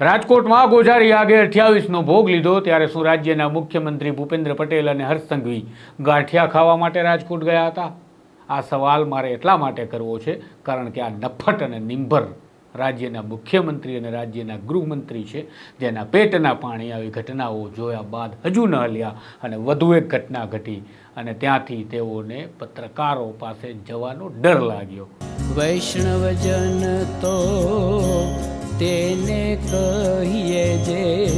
રાજકોટમાં ગોઝારી આગે અઠ્યાવીસનો ભોગ લીધો ત્યારે શું રાજ્યના મુખ્યમંત્રી ભૂપેન્દ્ર પટેલ અને હર્ષસંઘવી ગાંઠિયા ખાવા માટે રાજકોટ ગયા હતા? આ સવાલ મારે એટલા માટે કરવો છે કારણ કે આ નફટ અને નિંભર રાજ્યના મુખ્યમંત્રી અને રાજ્યના ગૃહમંત્રી છે જેના પેટના પાણી આવી ઘટનાઓ જોયા બાદ હજુ ન હલ્યા અને વધુ એક ઘટના ઘટી અને ત્યાંથી તેઓને પત્રકારો પાસે જવાનો ડર લાગ્યો. વૈષ્ણવજન તો તેને કહીએ જે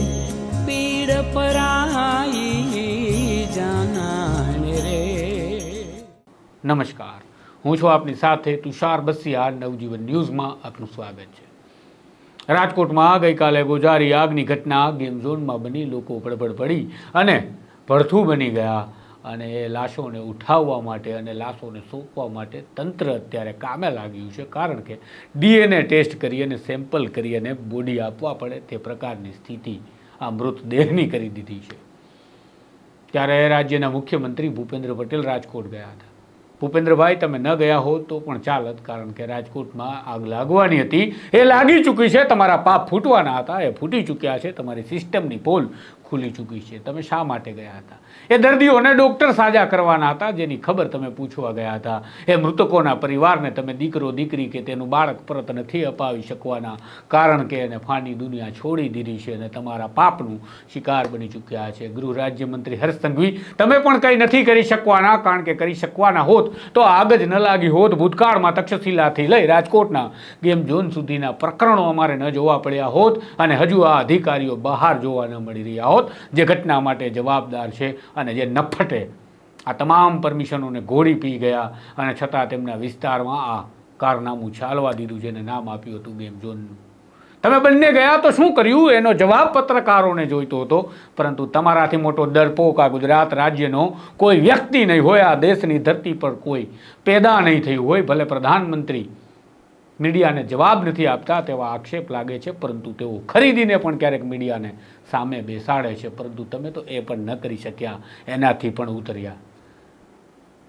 પીડ પરાઈ જાનાને રે. નમસ્કાર. હું છું આપની સાથે તુષાર બસિયા નવજીવન ન્યૂઝમાં આપનું સ્વાગત છે. રાજકોટમાં ગઈકાલે ગોજારી આગની ઘટના ગેમ ઝોનમાં બની, લોકો પડભડ પડી અને ભડથું બની ગયા. અને એ લાશોને ઉઠાવવા માટે અને લાશોને સોંપવા માટે તંત્ર અત્યારે કામે લાગ્યું છે. કારણ કે ડીએનએ ટેસ્ટ કરી અને સેમ્પલ કરી અને બોડી આપવા પડે તે પ્રકારની સ્થિતિ આ મૃતદેહની કરી દીધી છે. ત્યારે રાજ્યના મુખ્યમંત્રી ભૂપેન્દ્ર પટેલ રાજકોટ ગયા હતા. ભૂપેન્દ્રભાઈ, તમે ન ગયા હો તો પણ ચાલત, કારણ કે રાજકોટમાં આગ લાગવાની હતી. એ લાગી ચૂકી છે. તમારા પાપ ફૂટવાના હતા. એ ફૂટી ચૂક્યા છે. તમારી સિસ્ટમની પોલ ખુલી ચૂકી છે. તમે શા માટે ગયા હતા? એ દર્દીઓને ડૉક્ટર સાજા કરવાના હતા, જેની ખબર તમે પૂછવા ગયા હતા. એ મૃતકોના પરિવારને તમે દીકરો, દીકરી કે તેનું બાળક પરત નથી અપાવી શકવાના કારણ કે એને ફાની દુનિયા છોડી દીધી છે અને તમારા પાપનું શિકાર બની ચૂક્યા છે. ગૃહ રાજ્યમંત્રી હર્ષ સંઘવી, તમે પણ કંઈ નથી કરી શકવાના, કારણ કે કરી શકવાના હોત તો આગ જ ન લાગી હોત. ભૂતકાળમાં તક્ષશિલાથી લઈ રાજકોટના ગેમ ઝોન સુધીના પ્રકરણો અમારે ન જોવા પડ્યા હોત અને હજુ આ અધિકારીઓ બહાર જોવા ન મળી રહ્યા હોત. જે ઘટના માટે જવાબદાર છે અને જે નફટે, આ તમામ પરમિશનોને ગોળી પી ગયા અને છતાં તેમના વિસ્તારમાં આ કારનામું ચાલવા દીધું જેને નામ આપ્યું હતું ગેમ ઝોનનું તમે બંને ગયા તો શું કર્યું? એનો જવાબ પત્રકારોને જોઈતો હતો, પરંતુ તમારાથી મોટો ડરપોક આ ગુજરાત રાજ્યનો કોઈ વ્યક્તિ નહીં હોય, આ દેશની ધરતી પર કોઈ પેદા નહીં થયું હોય, ભલે પ્રધાનમંત્રી મીડિયાને જવાબ નથી આપતા તેવા આક્ષેપ લાગે છે, પરંતુ તેઓ ખરીદીને પણ ક્યારેક મીડિયાને સામે બેસાડે છે, પરંતુ તમે તો એ પણ ન કરી શક્યા, એનાથી પણ ઉતર્યા.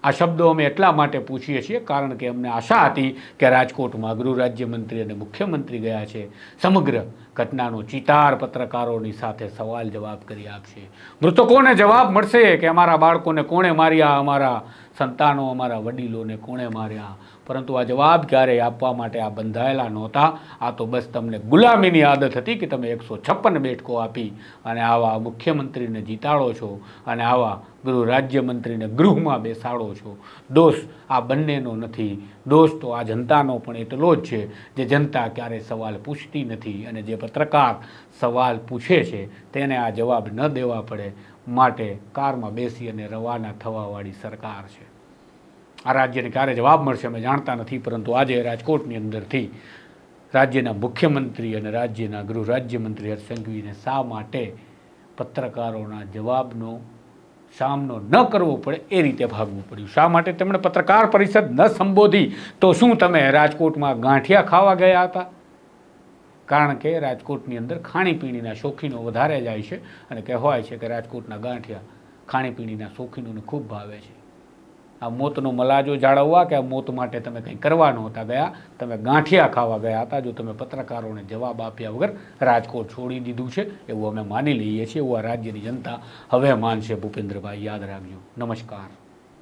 આ શબ્દો અમે એટલા માટે પૂછીએ છીએ, કારણ કે અમને આશા હતી કે રાજકોટમાં ગૃહ રાજ્યમંત્રી અને મુખ્યમંત્રી ગયા છે. સમગ્ર ઘટનાનો ચિતાર પત્રકારોની સાથે સવાલ જવાબ કરી આપશે. મૃતકોને જવાબ મળશે કે અમારા બાળકોને કોણે માર્યા, અમારા સંતાનો અમારા વડીલોને કોણે માર્યા? પરંતુ આ જવાબ ક્યારેય આપવા માટે આ બંધાયેલા નહોતા? આ તો બસ તમને ગુલામીની આદત હતી કે તમે એકસો છપ્પન બેઠકો આપી અને આવા મુખ્યમંત્રીને જીતાડો છો અને આવા ગૃહ રાજ્યમંત્રીને ગૃહમાં બેસાડો છો. દોષ આ બંનેનો નથી. દોષ તો આ જનતાનો પણ એટલો જ છે જે જનતા ક્યારેય સવાલ પૂછતી નથી અને જે પત્રકાર સવાલ પૂછે છે તેને આ જવાબ ન દેવા પડે. માટે કારમાં બેસી અને રવાના થવાવાળી સરકાર છે. આ રાજ્યને ક્યારે જવાબ મળશે અમે જાણતા નથી, પરંતુ આજે રાજકોટની અંદરથી રાજ્યના મુખ્યમંત્રી અને રાજ્યના ગૃહ રાજ્યમંત્રી હર્ષ સંઘવીને શા માટે પત્રકારોના જવાબનો સામનો ન કરવો પડે એ રીતે ભાગવું પડ્યું. શા માટે તેમણે પત્રકાર પરિષદ ન સંબોધી? તો શું તમે રાજકોટમાં ગાંઠિયા ખાવા ગયા હતા? કારણ કે રાજકોટની અંદર ખાણીપીણીના શોખીનો વધારે જાય છે અને કહેવાય છે કે રાજકોટના ગાંઠિયા ખાણીપીણીના શોખીનોને ખૂબ ભાવે છે. આ મોતનો મલાજો જાળવવા કે આ મોત માટે તમે કંઈ કરવા નહોતા ગયા? તમે ગાંઠિયા ખાવા ગયા હતા જો તમે પત્રકારોને જવાબ આપ્યા વગર રાજકોટ છોડી દીધું છે એવું અમે માની લઈએ છીએ, એવું આ રાજ્યની જનતા હવે માનશે. ભૂપેન્દ્રભાઈ, યાદ રાખજો. નમસ્કાર.